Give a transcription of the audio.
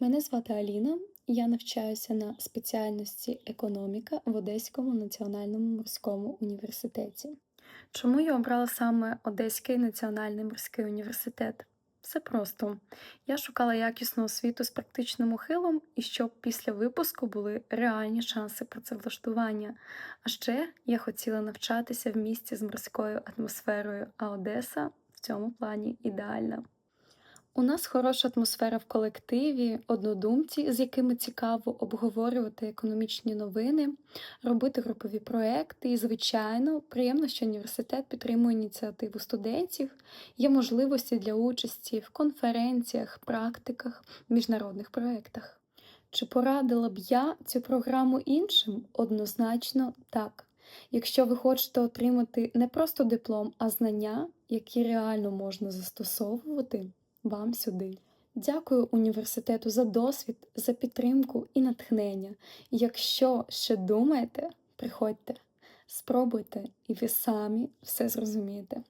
Мене звати Аліна, я навчаюся на спеціальності економіка в Одеському національному морському університеті. Чому я обрала саме Одеський національний морський університет? Все просто. Я шукала якісну освіту з практичним ухилом і щоб після випуску були реальні шанси працевлаштування. А ще я хотіла навчатися в місті з морською атмосферою, а Одеса в цьому плані ідеальна. У нас хороша атмосфера в колективі, однодумці, з якими цікаво обговорювати економічні новини, робити групові проекти. І, звичайно, приємно, що університет підтримує ініціативу студентів, є можливості для участі в конференціях, практиках, міжнародних проєктах. Чи порадила б я цю програму іншим? Однозначно так. Якщо ви хочете отримати не просто диплом, а знання, які реально можна застосовувати, вам сюди. Дякую університету за досвід, за підтримку і натхнення. Якщо ще думаєте, приходьте, спробуйте, і ви самі все зрозумієте.